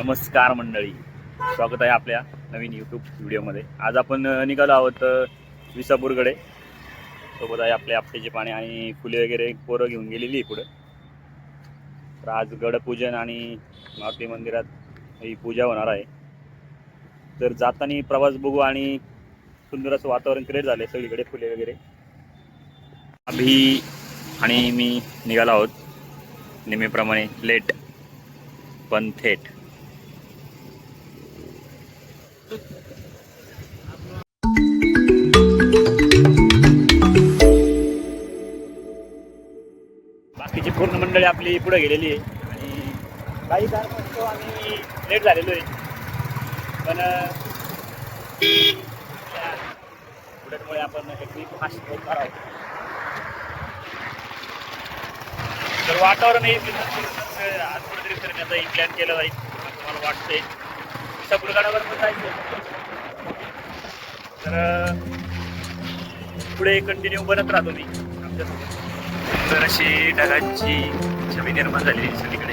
नमस्कार मंडळी. स्वागत आहे आपल्या नवीन यूट्यूब व्हिडिओमध्ये. आज आपण निघालो आहोत विसापूरकडे. सोबत आहे आपले आपटेचे पाणी आणि फुले वगैरे पोरं घेऊन गेलेली आहे पुढं. तर आज गडपूजन आणि मारुती मंदिरात ही पूजा होणार आहे. तर जाताना प्रवास बघू आणि सुंदर असं वातावरण क्रिएट झालं आहे सगळीकडे फुले वगैरे. अभि आणि मी निघालो आहोत. नेहमीप्रमाणे लेट पण थेट. आपली पुढे गेलेली आहे. आणि काही कारणास्तव आम्ही लेट झालेलो आहे. पण पुढे आपण एक फास्ट बोलणार आहोत. तर वातावरणही आज कुठेतरी फिरण्याचाही प्लॅन केला जाईल तुम्हाला मला वाटतंय. सगळीकडावर पण जायचं तर पुढे कंटिन्यू बनत राहतो मी. आमच्यासोबत तर अशी ढगांची छबी निर्माण झाली आहे सगळीकडे.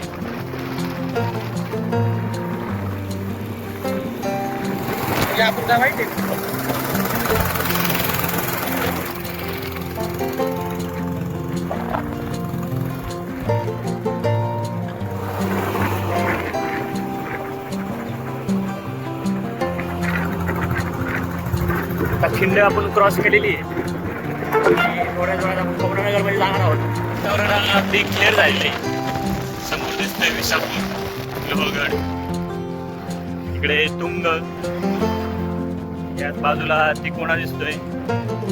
खिंड आपण क्रॉस केलेली आहे. थोड्याच वेळात आपण पवनानगरमध्ये जाणार आहोत वातावरण अगदी क्लिअर झालेलं समोर दिसतंय विशापूर लोहगड. इकडे तुंग याच बाजूला तिकोणा दिसतोय.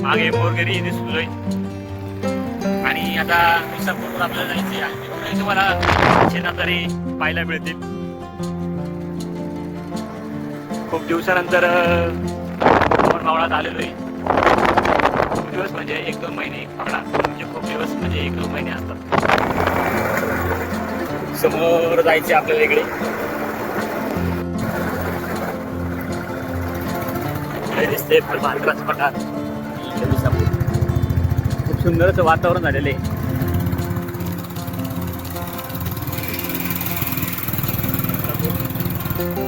मागे मोरगेरी दिसतोय. आणि आता विसापूरवर आपल्याला जायचंय. आणि तिकडे तुम्हाला शेणातरी पाहायला मिळतील. खूप दिवसानंतर अं, आपण मावळात आलेलो आहे दिवस म्हणजे एक दोन महिने म्हणा म्हणजे खूप दिवस म्हणजे एक दोन महिने असतात. समोर जायचे आपल्याला इकडे. दिसते फळभांडराचं पठार. खूप सुंदर असं वातावरण झालेलं आहे.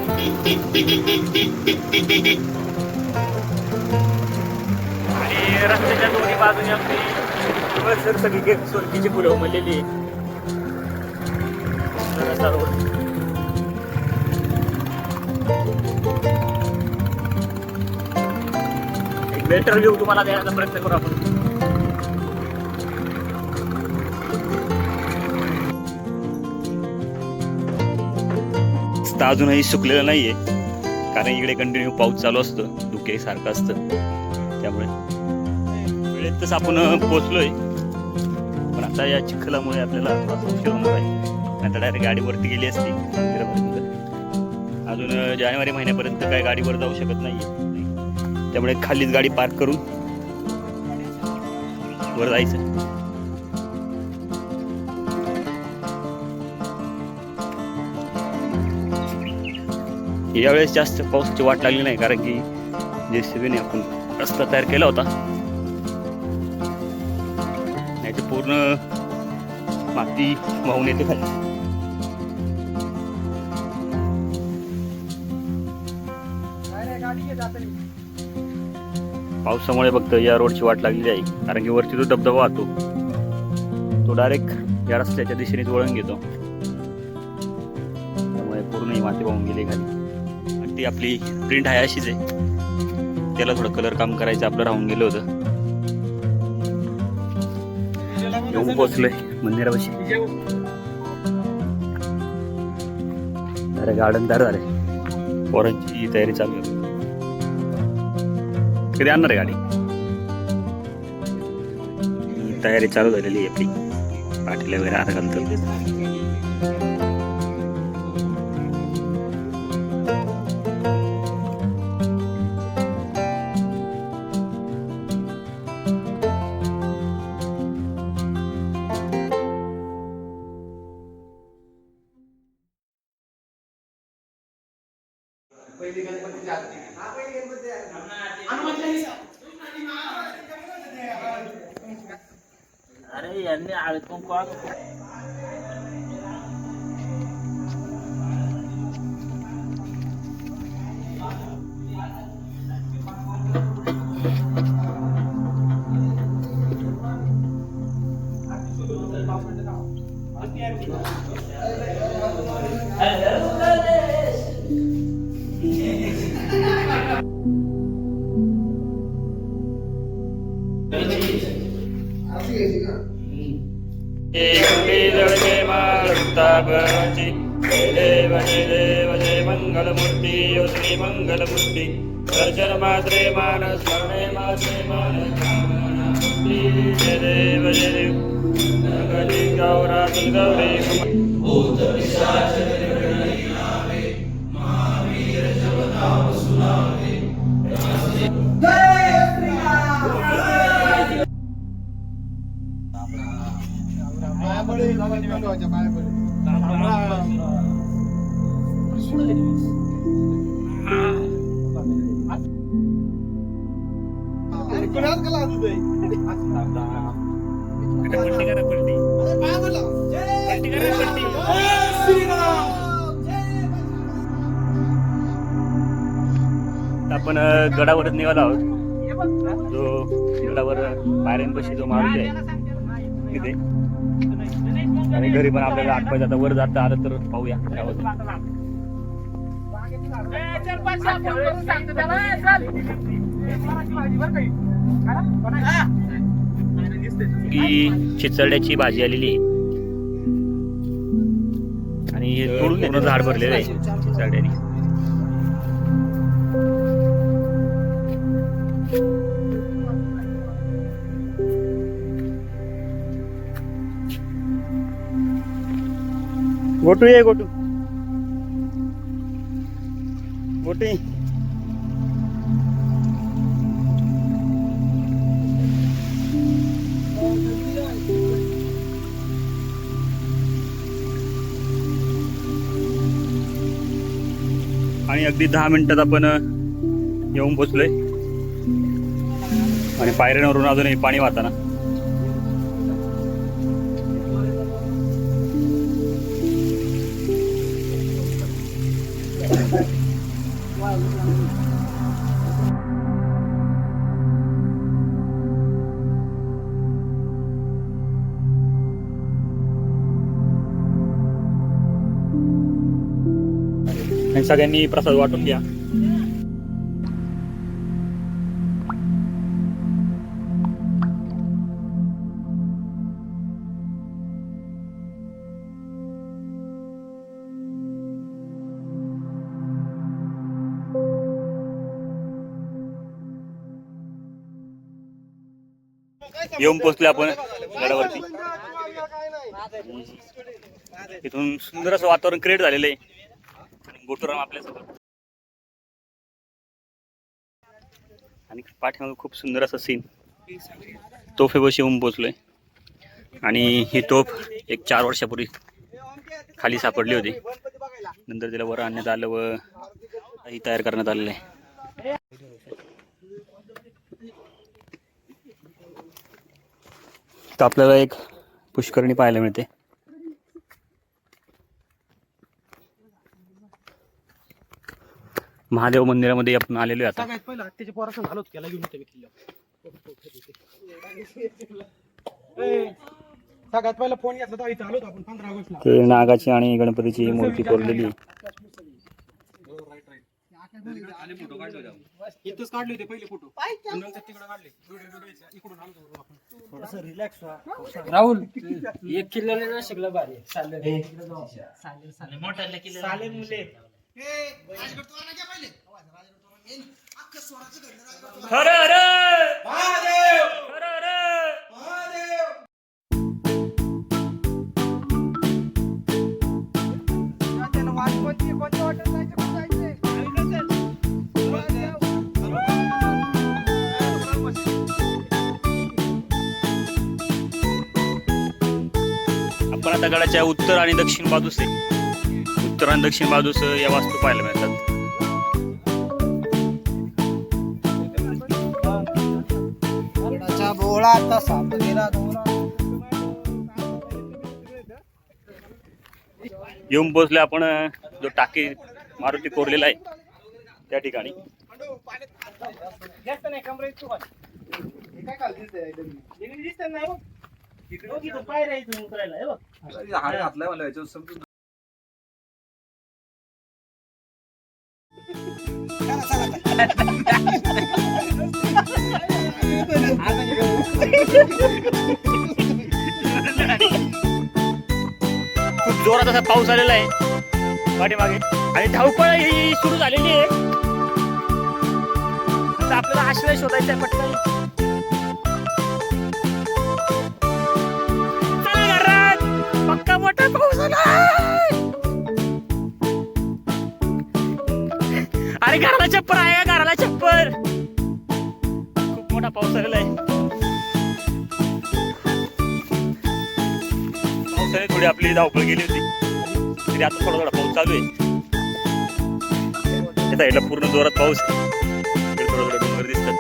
आणि बाजूने आपली सर सगळी सोलकीची फुलं उमललेली एक बेटर व्ह्यू तुम्हाला द्यायचा प्रयत्न करू आपण. अजूनही सुकलेलं नाहीये. कारण इकडे कंटिन्यू पाऊस चालू असतो. धुके सारखं असतं. त्यामुळे वेळेतच आपण पोहोचलोय पण आता या चिखलामुळे आपल्याला थोडासा उशीर होणार आहे आता डायरेक्ट गाडीवरती गेली असती. अजून जानेवारी महिन्यापर्यंत काय गाडीवर जाऊ शकत नाही त्यामुळे खालीच गाडी पार्क करून वर जायचं. यावेळेस जास्त पाऊसची वाट लागली नाही कारण की जे सीबीने आपण रस्ता तयार केला होता पूर्ण माती वाहून येते खाली. पावसामुळे फक्त या रोडची वाट लागलेली आहे. कारण की वरती जो धबधबा वाहतो. तो डायरेक्ट या रस्त्याच्या दिशेनेच वळण घेतो. त्यामुळे पूर्ण ही माती वाहून गेली खाली. आणि ती आपली प्रिंट आहे अशीच आहे. त्याला थोडं कलर काम करायचं आपलं राहून गेलं होतं. येऊन पोचलोय मंदिरापाशी. अरे गार्डन तयार झाले पोरांची तयारी चालू आहे. कधी आणणार आहे गाडी? तयारी चालू झालेली आहे आपली. पाठीला वगैरे हात घालतो अरे यांनी अडकून कोण भगवती जय देव जय देव जय मंगलमूर्ती। यो श्री मंगलमूर्ती। दर्शन मात्रे मानस स्मरणे मात्रे कामनामूर्ती. जय देव जय देव। गणपती गौरातुल गौरी। आपण गडावरच निघालो आहोत. जो गडावर पायऱ्यांपाशी जो मारुती आहे. तिथे आणि घरी पण आपल्याला आठ आता वर जाता आलं तर पाहूया. ही भाजी आलेली आणि हे तोडून पूर्ण झाड भरलेलं आहे चिचरड्याने गोटू ये गोटू. गोटी आणि अगदी दहा मिनिटात आपण येऊन पोचलोय. आणि पायऱ्यांवरून अजूनही पाणी वाहताना. आणि सगळ्यांनी प्रसाद वाटून घ्या येऊन पोचले आपण गडावरती इथून सुंदर असं वातावरण क्रिएट झालेलं आहे गोटूराम आपल्यासोबत. आणि पाठीमागे खूप सुंदर असं सीन तोफेपाशी येऊन पोचलोय आणि ही तोफ एक चार वर्षापूर्वी खाली सापडली होती. नंतर तिला वर आणण्यात आलं व ही तयार करण्यात आलेलं आहे. तर आपल्याला एक पुष्करणी पाहायला मिळते. महादेव मंदिरामध्ये आपण आलेलो आहे आता. सगळ्यात पहिला त्याच्या पोराचं झालं होतं त्याला घेऊन येतो मी किल्ल्यावर. ए, सगळ्यात पहिला फोन घेतला तेव्हा इथं आलो होतो आपण पंधरा ऑगस्टला ते नागाची आणि गणपतीची मूर्ती कोरलेली. आहे. इथंच काढले होते पहिले फोटो. नंतर तिकडे काढले. व्हिडिओ व्हिडिओ इकडून आलो होतो आपण रिलॅक्स राहुल एक किल्ल्याला ना शिकला भारी चालेल चालेल मुले. हर हर हर हर आपण आता गडाच्या उत्तर आणि दक्षिण बाजूस आहे. उत्तर आणि दक्षिण बाजूस या वास्तू पाहायला मिळतात. येऊन पोहोचले आपण जो टाकी मारुती कोरलेला आहे त्या ठिकाणी. बघ पाय राहायचं उतरायला खूप जोरात असा पाऊस आलेला आहे. पाठीमागे. आणि धावपळ ही सुरू झालेली आहे. आता आपल्याला आश्रय शोधायचा आहे पटकन. अरे घराला चप्पर आहे घराला चप्पर खूप मोठा पाऊस आलेला आहे. पावसाने थोडी आपली धावपळ गेली होती. तरी आता थोडा थोडा पाऊस चालू आहे. त्या साईडला पूर्ण जोरात पाऊस थोडं थोडं डोंगर दिसतात.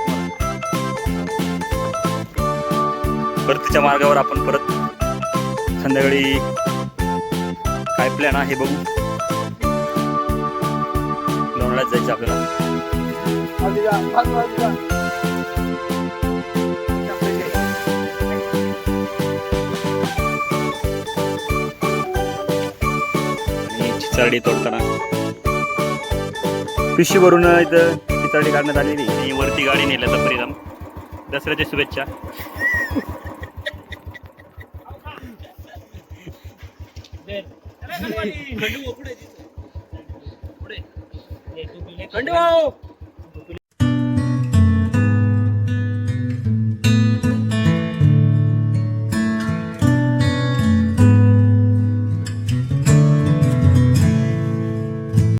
परतीच्या मार्गावर आपण परत संध्याकाळी काय प्लॅन आहे बघू. लोणावळ्यात जायचं आपल्याला. बाजूला, चिचारडी तोडताना. पिशवी भरून इथं चिचारडी काढण्यात आलेली आणि वरती गाडी नेल्याचा परिणाम दसऱ्याच्या शुभेच्छा. खंडू भाऊ